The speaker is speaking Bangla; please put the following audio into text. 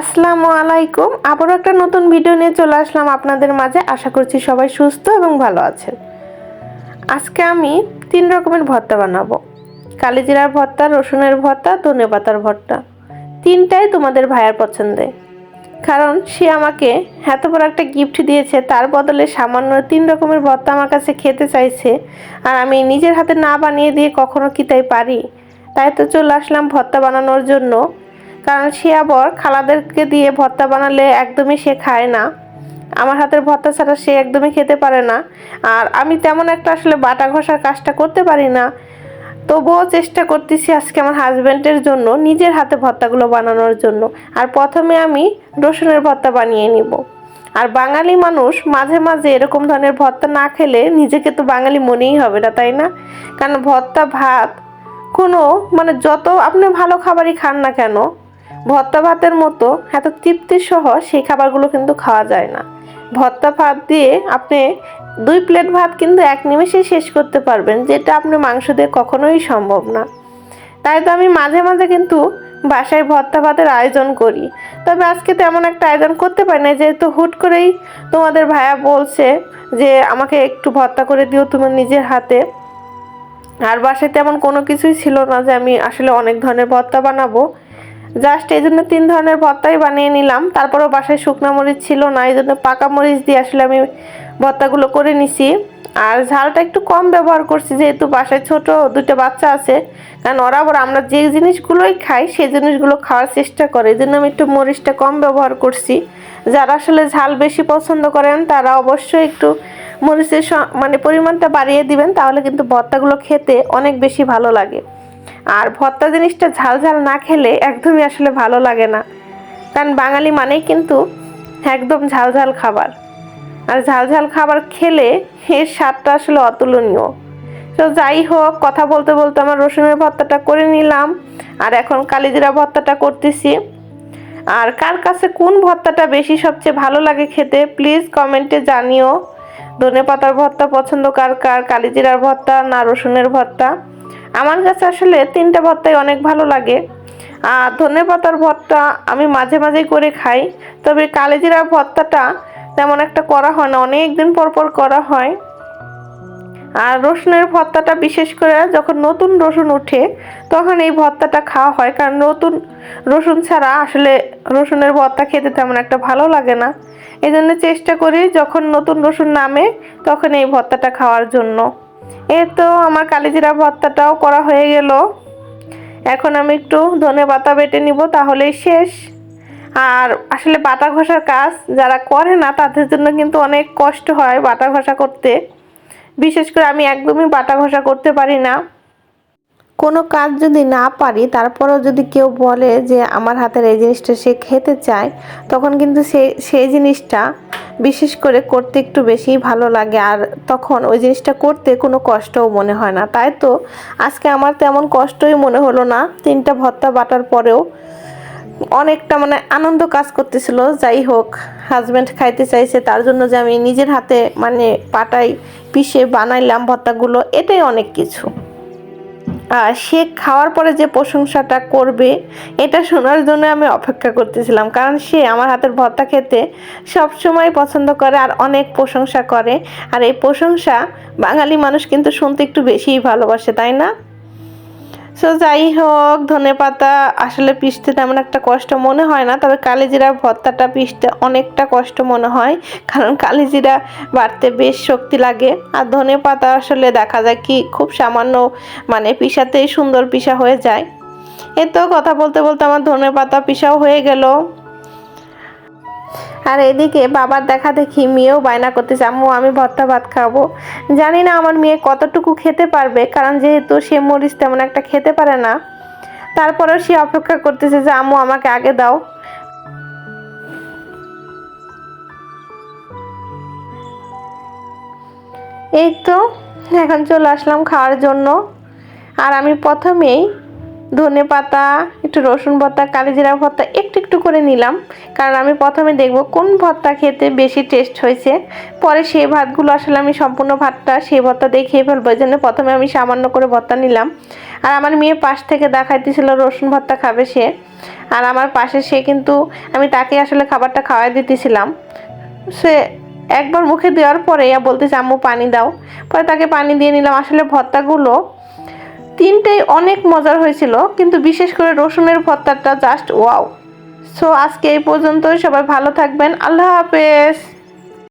আসসালামু আলাইকুম। আবারও একটা নতুন ভিডিও নিয়ে চলে আসলাম আপনাদের মাঝে। আশা করছি সবাই সুস্থ এবং ভালো আছেন। আজকে আমি তিন রকমের ভর্তা বানাবো। কালিজিরার ভর্তা, রসুনের ভর্তা ধনে পাতার ভর্তা। তিনটাই তোমাদের ভাইয়ার পছন্দে। কারণ সে আমাকে এত বড় একটা গিফট দিয়েছে, তার বদলে সামান্য তিন রকমের ভর্তা আমার কাছে খেতে চাইছে। আর আমি নিজের হাতে না বানিয়ে দিয়ে কখনো কি তাই পারি? তাই তো চলে আসলাম ভর্তা বানানোর জন্য। কারণ সে আবার খালাদেরকে দিয়ে ভর্তা বানালে একদমই সে খায় না। আমার হাতের ভর্তা ছাড়া সে একদমই খেতে পারে না। আর আমি তেমন একটা আসলে বাটা ঘষার কাজটা করতে পারি না। তবুও চেষ্টা করতেছি আজকে আমার হাজব্যান্ডের জন্য নিজের হাতে ভর্তাগুলো বানানোর জন্য। আর প্রথমে আমি রসুনের ভর্তা বানিয়ে নিব। আর বাঙালি মানুষ মাঝে মাঝে এরকম ধরনের ভর্তা না খেলে নিজেকে তো বাঙালি মনেই হবে না, তাই না? কারণ ভর্তা, ভাত, কোনো মানে যত আপনি ভালো খাবারই খান না কেন ভর্তা ভাতের মতো এত তৃপ্তি সহ সেই খাবারগুলো কিন্তু খাওয়া যায় না। ভর্তা ভাত দিয়ে আপনি দুই প্লেট ভাত কিন্তু এক নিমেষেই শেষ করতে পারবেন, যেটা আপনি মাংস দিয়ে কখনোই সম্ভব না। তাই তো আমি মাঝে মাঝে কিন্তু বাসায় ভর্তা ভাতের আয়োজন করি। তবে আজকে তেমন একটা আয়োজন করতে পারি না যেহেতু হুট করেই তোমাদের ভাইয়া বলছে যে, আমাকে একটু ভর্তা করে দিও তুমি নিজের হাতে। আর বাসায় তেমন কোনো কিছুই ছিল না যে, আমি আসলে অনেক ধরনের ভর্তা বানাবো। জাস্ট এই জন্য তিন ধরনের ভর্তাই বানিয়ে নিলাম। তারপরেও বাসায় শুকনো মরিচ ছিল না, এই জন্য পাকা মরিচ দিয়ে আসলে আমি ভর্তাগুলো করে নিছি। আর ঝালটা একটু কম ব্যবহার করছি, যেহেতু বাসায় ছোট দুটো বাচ্চা আছে। কারণ ওরা আবার আমরা যে জিনিসগুলোই খাই, সেই জিনিসগুলো খাওয়ার চেষ্টা করে। এই জন্য আমি একটু মরিচটা কম ব্যবহার করছি। যারা আসলে ঝাল বেশি পছন্দ করেন, তারা অবশ্যই একটু মরিচের মানে পরিমাণটা বাড়িয়ে দিবেন, তাহলে কিন্তু ভর্তাগুলো খেতে অনেক বেশি ভালো লাগে। আর ভর্তা জিনিসটা ঝাল ঝাল না খেলে একদমই আসলে ভালো লাগে না। কারণ বাঙালি মানেই কিন্তু একদম ঝাল ঝাল খাবার। আর ঝাল ঝাল খাবার খেলে এর স্বাদটা আসলে অতুলনীয়। তো যাই হোক, কথা বলতে বলতে আমার রসুনের ভর্তাটা করে নিলাম। আর এখন কালিজিরা ভর্তাটা করতেছি। আর কার কাছে কোন ভর্তাটা বেশি সবচেয়ে ভালো লাগে খেতে প্লিজ কমেন্টে জানিও। ধনে পাতার ভর্তা পছন্দ কার কার, কালিজিরার ভর্তা না রসুনের ভর্তা? আমার কাছে আসলে তিনটা ভর্তাই অনেক ভালো লাগে। আর ধনে পাতার ভর্তা আমি মাঝে মাঝে করে খাই। তবে কালিজিরার ভর্তাটা তেমন একটা করা হয় না অনেক দিন পর পর করা হয়। আর রসুনের ভর্তাটা বিশেষ করে যখন নতুন রসুন ওঠে, তখন এই ভর্তাটা খাওয়া হয়। কারণ নতুন রসুন ছাড়া আসলে রসুনের ভর্তা খেতে তেমন একটা ভালো লাগে না। এই জন্য চেষ্টা করি যখন নতুন রসুন নামে, তখন এই ভর্তাটা খাওয়ার জন্য। এই তো আমার কালিজিরা ভর্তাটাও করা হয়ে গেল। এখন আমি একটু ধনে পাতা বেটে নিব, তাহলেই শেষ। আর আসলে বাটা ঘষার কাজ যারা করে না, তাদের জন্য কিন্তু অনেক কষ্ট হয় বাটা ঘষা করতে। বিশেষ করে আমি একদমই বাটা ঘষা করতে পারি না। কোনো কাজ যদি না পারি, তারপরেও যদি কেউ বলে যে আমার হাতের এই জিনিসটা সে খেতে চায়, তখন কিন্তু সে, সেই জিনিসটা বিশেষ করে করতে একটু বেশিই ভালো লাগে। আর তখন ওই জিনিসটা করতে কোনো কষ্টও মনে হয় না। তাই তো আজকে আমার তেমন কষ্টই মনে হলো না। তিনটা ভর্তা বাটার পরেও অনেকটা মানে আনন্দ কাজ করতেছিল। যাই হোক হাজব্যান্ড খাইতে চাইছে, তার জন্য যে আমি নিজের হাতে মানে পাটাই পিষে বানাইলাম ভর্তাগুলো, এটাই অনেক কিছু। সে খাওয়ার পরে যে প্রশংসাটা করবে, এটা শোনার জন্য আমি অপেক্ষা করতেছিলাম। কারণ সে আমার হাতের ভর্তা খেতে সবসময় পছন্দ করে আর অনেক প্রশংসা করে। আর এই প্রশংসা বাঙালি মানুষ কিন্তু শুনতে একটু বেশিই ভালোবাসে, তাই না? সো যাই হোক ধনে পাতা আসলে পিষতে তেমন একটা কষ্ট মনে হয় না, তবে কালিজিরা ভর্তাটা পিষতে অনেকটা কষ্ট মনে হয়, কারণ কালিজিরা বাড়তে বেশ শক্তি লাগে। আর ধনে পাতা আসলে দেখা যায় কি, খুব সামান্য মানে পিসাতেই সুন্দর পিসা হয়ে যায়। এ তো কথা বলতে বলতে আমার ধনে পাতা পিসাও হয়ে গেল। আর এদিকে বাবার দেখা দেখি মেয়েও বায়না করতেছে, আম্মু, আমি ভর্তা ভাত খাব। জানি না আমার মেয়ে কতটুকু খেতে পারবে, কারণ যেহেতু সে মরিচ তেমন একটা খেতে পারে না। তারপরেও সে অপেক্ষা করতেছে যে, আম্মু, আমাকে আগে দাও। এই তো, এখন চলে আসলাম খাওয়ার জন্য। আর আমি প্রথমেই ধনে পাতা, একটু রসুন ভর্তা কালিজিরা ভর্তা একটু একটু করে নিলাম। কারণ আমি প্রথমে দেখব কোন ভর্তা খেতে বেশি টেস্ট হয়েছে। পরে সেই ভাতগুলো আসলে আমি সম্পূর্ণ ভাতটা, সেই ভর্তা দিয়ে খেয়ে ফেলব। এই জন্য প্রথমে আমি সামান্য করে ভর্তা নিলাম। আর আমার মেয়ে পাশ থেকে দেখাইতেছিল রসুন ভর্তা খাবে সে। আর আমার পাশে সে কিন্তু, আমি তাকে আসলে খাবারটা খাওয়াই দিতেছিলাম। সে একবার মুখে দেওয়ার পরে বলতেছে, আম্মু, পানি দাও। পরে তাকে পানি দিয়ে নিলাম। আসলে ভর্তাগুলো তিনটেই অনেক মজার হয়েছিল, কিন্তু বিশেষ করে রসুনের ভর্তাটা জাস্ট ওয়াও সো আজকে এই পর্যন্তই, সবাই ভালো থাকবেন, আল্লাহ হাফেজ।